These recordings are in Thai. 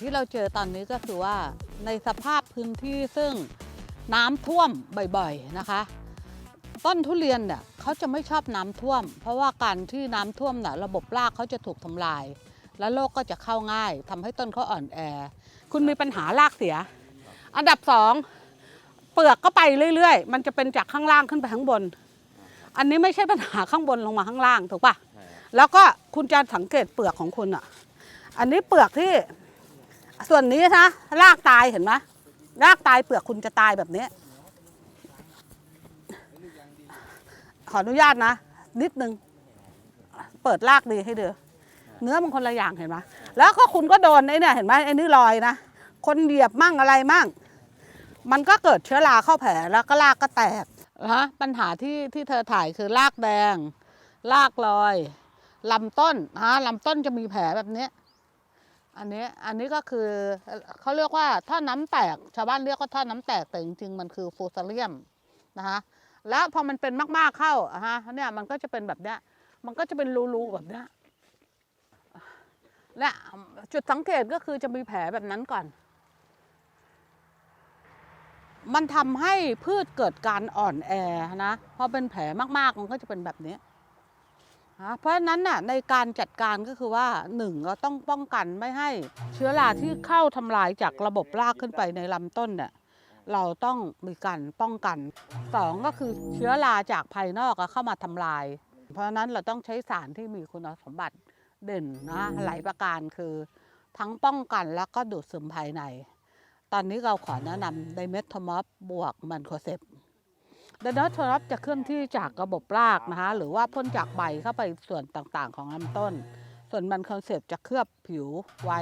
ที่เราเจอตอนนี้ก็คือว่าในสภาพพื้นที่ซึ่งน้ำท่วมบ่อยๆนะคะ ต้นทุเรียนเนี่ยเขาจะไม่ชอบน้ำท่วม เพราะว่าการที่น้ำท่วมเนี่ยระบบรากเขาจะถูกทำลาย แล้วโรคก็จะเข้าง่ายทำให้ต้นเขาอ่อนแอ คุณมีปัญหารากเสีย อันดับสองเปลือกก็ไปเรื่อยๆ มันจะเป็นจากข้างล่างขึ้นไปข้างบน อันนี้ไม่ใช่ปัญหาข้างบนลงมาข้างล่างถูกปะใช่ครับแล้วก็คุณจะสังเกตเปลือกของคุณอะ อันนี้เปลือกที่ ส่วนนี้นะรากตายเห็นไหมรากตายเปลือกคุณจะตายแบบนี้ ขออนุญาตนะ นิดนึง เปิดรากดีให้เดือเนื้อมันคนละอย่างเห็นไหมแล้วก็คุณก็โดนไอ้เนี่ยเห็นไหมไอ้นี่รอยนะ คนเหยียบมั่งอะไรมั่ง มันก็เกิดเชื้อราเข้าแผลแล้วก็รากก็แตกนะปัญหาที่ที่เธอถ่ายคือรากแดง รากลอยลำต้นนะลำต้นจะมีแผลแบบนี้ อันนี้อันนี้ก็คือเขาเรียกว่าท่อน้ำแตกชาวบ้านเรียกว่าท่อน้ำแตกแต่จริงๆ มันคือฟูซาเลียมนะคะแล้วพอมันเป็นมากๆเข้าอะฮะเนี่ยมันก็จะเป็นแบบเนี้ยมันก็จะเป็นรูๆแบบเนี้ยและจุดสังเกตก็คือจะมีแผลแบบนั้นก่อน มันทำให้พืชเกิดการอ่อนแอนะพอเป็นแผลมากๆ มันก็จะเป็นแบบนี้ะเพราะฉะนั้นน่ะในการจัดการก็คือว่าหนึ่งเราต้องป้องกันไม่ให้เชื้อราที่เข้าทำลายจากระบบรากขึ้นไปในลำต้นเนี่ยเราต้องมีการป้องกันสองก็คือเชื้อราจากภายนอกเข้ามาทำลาย เพราะฉะนั้นเราต้องใช้สารที่มีคุณสมบัติเด่นนะหลายประการคือทั้งป้องกันแล้วก็ดูดซึมภายใน ตอนนี้เราขอแนะนำไดเมทอมอฟบวกมันโคเซป ไดเมทอมอฟจะเคลื่อนที่จากระบบรากนะคะหรือว่าพ่นจากใบเข้าไปส่วนต่างๆ ของลำต้น ส่วนมันโคเซปต์จะเคลือบผิวไว้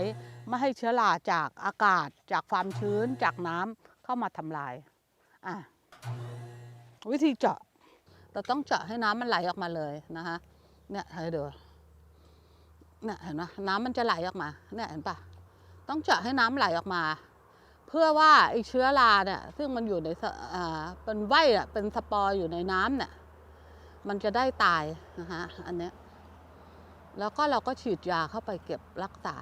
ไม่ให้เชื้อราจากอากาศ จากความชื้นจากน้ำเข้ามาทำลายอะวิธีเจาะเราต้องเจาะให้น้ำมันไหลออกมาเลยนะคะเนี่ยให้ดูเนี่ยเห็นไหมน้ำมันจะไหลออกมาเนี่ยเห็นปะต้องเจาะให้น้ำไหลออกมา พื่อว่าไอ้เชื้อราเนี่ยซึ่งมันอยู่ในเป็นไวอะเป็นสปอร์อยู่ในน้ำเนี่ยมันจะได้ตายนะคะอันเนี้ยแล้วก็เราก็ฉีดยาเข้าไปเก็บรักษา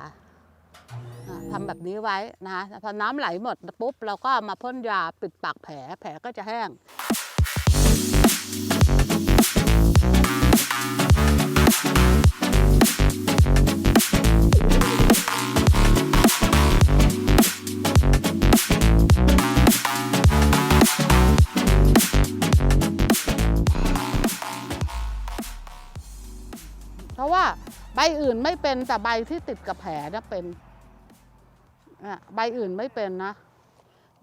ทำทำแบบนี้ไว้นะคะพอน้ำไหลหมดปุ๊บเราก็มาพ่นยาปิดปากแผลแผลก็จะแห้ง ใบอื่นไม่เป็นแต่ใบที่ติดกับแผลนี่ยเป็นนี่ยใบอื่นไม่เป็นนะ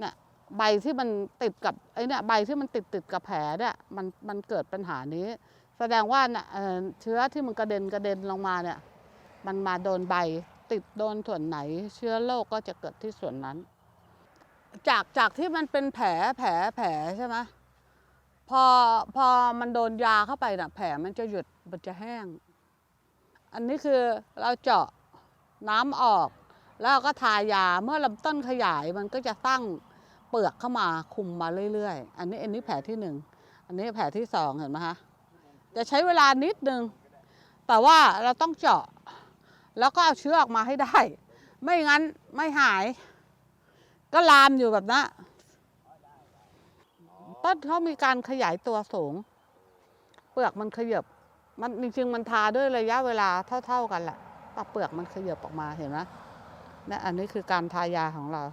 นี่ยใบที่มันติดกับไอ้เนี่ยใบที่มันติดติดกับแผลเนี่ยมันมันเกิดปัญหานี้ แสดงว่าเนี่ยเอ่อเชื้อที่มันกระเด็นกระเด็นลงมาเนี่ยมันมาโดนใบติดโดนส่วนไหน เชื้อโรคก็จะเกิดที่ส่วนนั้น จากจากที่มันเป็นแผลแผลแผลใช่ไหมพอพอมันโดนยาเข้าไปน่ะแผลมันจะหยุดมันจะแห้ง อันนี้คือเราเจาะน้ำออก แล้วเราก็ทายาเมื่อลำต้นขยายมันก็จะสร้งเปลือกเข้ามาคุมมาเรื่อยๆ อันนี้อันนี้แผลที่หนึ่งอันนี้แผลที่สองเห็นไหมคะจะใช้เวลานิดนึง แต่ว่าเราต้องเจาะ แล้วก็เอาเชื้อออกมาให้ได้ ไม่งั้นไม่หาย ก็ลามอยู่แบบนั้นต้นเขามีการขยายตัวสูง เปลือกมันขยับ มันจริงๆมันทาด้วยระยะเวลาเท่า ๆกันแหละแต่เปลือกมันขยับออกมาเห็นไหมนี่อันนี้คือการทายาของเรา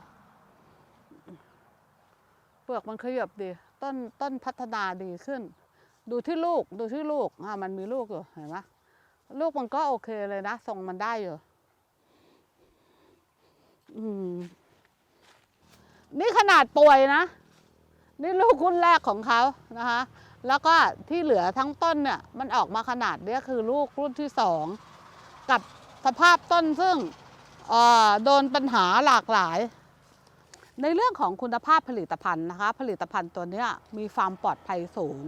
เปลือกมันขยับดี ต้นต้นพัฒนาดีขึ้น ดูที่ลูกดูที่ลูกอะมันมีลูกอยู่เห็นไหมลูกมันก็โอเคเลยนะทรงมันได้อยู่อืมนี่ขนาดป่วยนะ นี่ลูกรุ่นแรกของเขานะคะ แล้วก็ที่เหลือทั้งต้นเนี่ยมันออกมาขนาดเนี้ยคือลูกรุ่นที่สองกับสภาพต้นซึ่งโดนปัญหาหลากหลาย ในเรื่องของคุณภาพผลิตภัณฑ์นะคะ ผลิตภัณฑ์ตัวเนี้ยมีความปลอดภัยสูง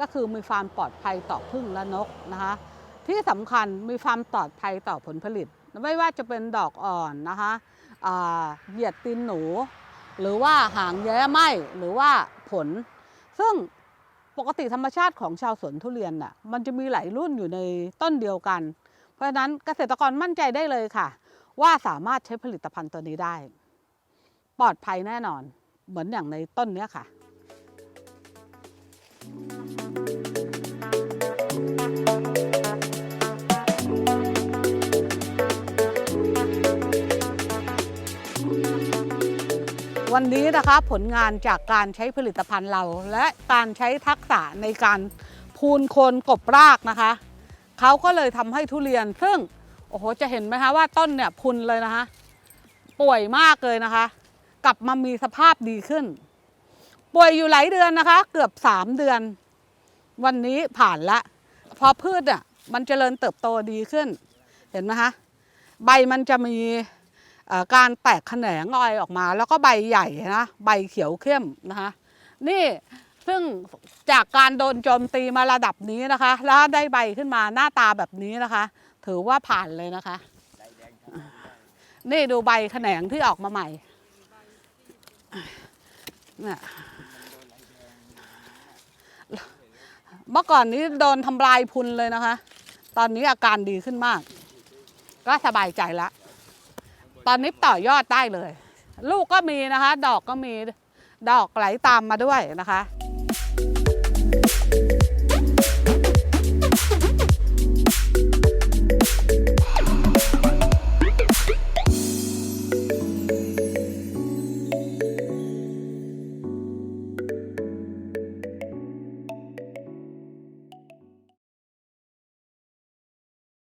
ก็คือมีความปลอดภัยต่อพึ่งและนกนะคะ ที่สำคัญมีความปลอดภัยต่อผลผลิต ไม่ว่าจะเป็นดอกอ่อนนะคะเหยียดตีนหนู หรือว่าหางแย้ไหมหรือว่าผล ซึ่ง ปกติธรรมชาติของชาวสวนทุเรียนน่ะมันจะมีหลายรุ่นอยู่ในต้นเดียวกัน เพราะฉะนั้นเกษตรกรมั่นใจได้เลยค่ะ ว่าสามารถใช้ผลิตภัณฑ์ตัวนี้ได้ ปลอดภัยแน่นอน เหมือนอย่างในต้นเนี้ยค่ะ วันนี้นะคะผลงานจากการใช้ผลิตภัณฑ์เรา และการใช้ทักษะในการพูนโคนกบรากนะคะเขาก็เลยทำให้ทุเรียนซึ่งโอ้โหจะเห็นไหมคะว่าต้นเนี่ยพุนเลยนะคะ ป่วยมากเลยนะคะ กลับมามีสภาพดีขึ้น ป่วยอยู่หลายเดือนนะคะ เกือบ3เดือน วันนี้ผ่านละ พอพืชอะมันเจริญเติบโตดีขึ้น เห็นไหมคะ ใบมันจะมี การแตกแขนงออยออกมา แล้วก็ใบใหญ่นะใบเขียวเข้มนะคะนี่ซึ่งจากการโดนโจมตีมาระดับนี้นะคะ แล้วได้ใบขึ้นมาหน้าตาแบบนี้นะคะ ถือว่าผ่านเลยนะคะ นี่ดูใบแขนงที่ออกมาใหม่เนี่ยเมื่อก่อนนี้โดนทำลายพุนเลยนะคะ ตอนนี้อาการดีขึ้นมาก ก็สบายใจละ ตอนนี้ต่อยอดได้เลย ลูกก็มีนะคะ ดอกก็มีดอกไหลตามมาด้วยนะคะ